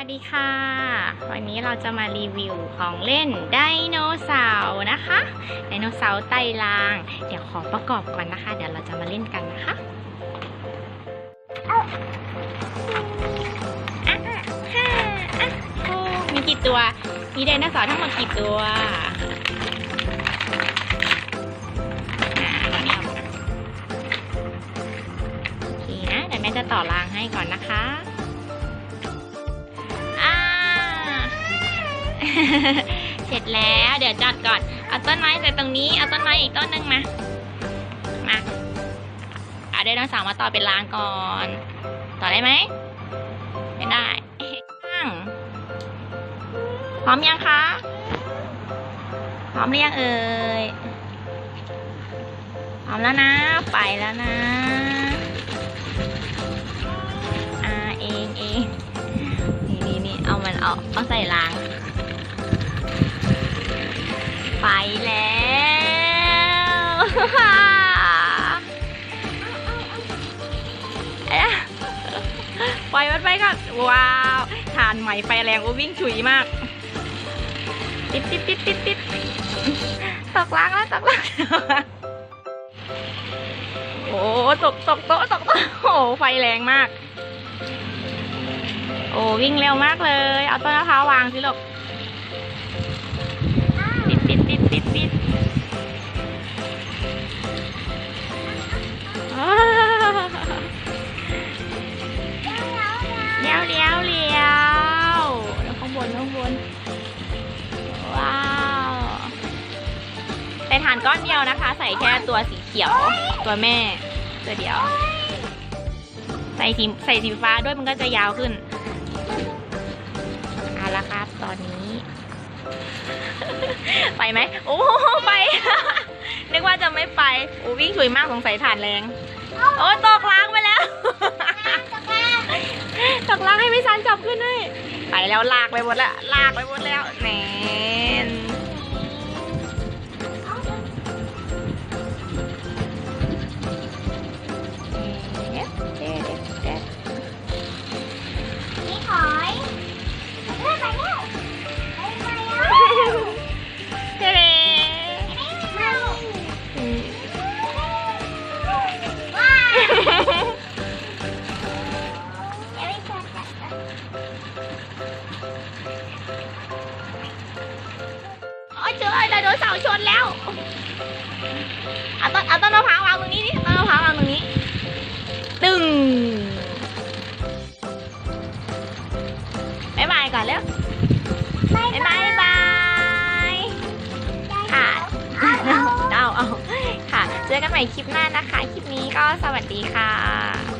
วัสดีค่ะ วันนี้เราจะมารีวิวของเล่นไดโนเสาร์นะคะ ไดโนเสาร์ไต่ราง เดี๋ยวขอประกอบก่อนนะคะ เดี๋ยวเราจะมาเล่นกันนะคะอะอะห้าอะโอ้มีกี่ตัว มีไดโนเสาร์ทั้งหมดกี่ตัวอะตอนนี้เอาโอเคนะเดี๋ยวแม่จะต่อรางให้ก่อนนะคะ เสร็จแล้วเดี๋ยวจอดก่อนเอาต้นไม้ใส่ตรงนี้เอาต้นไม้อีกต้นหนึ่งมามาเอาไดโนเสาร์มาต่อเป็นรางก่อน ต่อได้ไหมไม่ได้ตั้งพร้อมยังคะพร้อมหรือยังเอ่ยพร้อมแล้วนะ ไปแล้วนะอาเองเองนี่นี่นี่เอามันเอาเอาใส่ราง แล้ว ปล่อยมันไปก่อน ว้าวทานใหม่ไฟแรงโอ้วิ่งฉุยมาก ติดติดติดติดติดตกล้างแล้วตกล้างโอ้ตกตกโต๊ะตกโต๊ะโอ้ไฟแรงมาก โอ้วิ่งเร็วมากเลย เอาต้นมะพร้าววางสิลูกานก้อนเดียวนะคะ ใส่แค่ตัวสีเขียว ตัวแม่ ตัวเดียว ใส่สีใส่สีฟ้าด้วยมันก็จะยาวขึ้นเอาละครับตอนนี้ ไปไหมโอ้ไป นึกว่าจะไม่ไปโอ้วิ่งฉุยมากสงสัยฐานแรง โอ้ตกล้างไปแล้วตกล้างให้พี่ซันจับขึ้นให้ไปแล้วลากไปหมดแล้วลากไปหมดแล้วแนน โอ้ยเจอไดโนเสาร์ชนแล้ว เอาต้นเอาต้นมะพร้าววางตรงนี้ดิต้นมะพร้าววางตรงนี้ ตึงบายบายก่อนเร็วไปบายบายบายค่ะเอาเอาค่ะ เจอกันใหม่คลิปหน้านะคะ คลิปนี้ก็สวัสดีค่ะ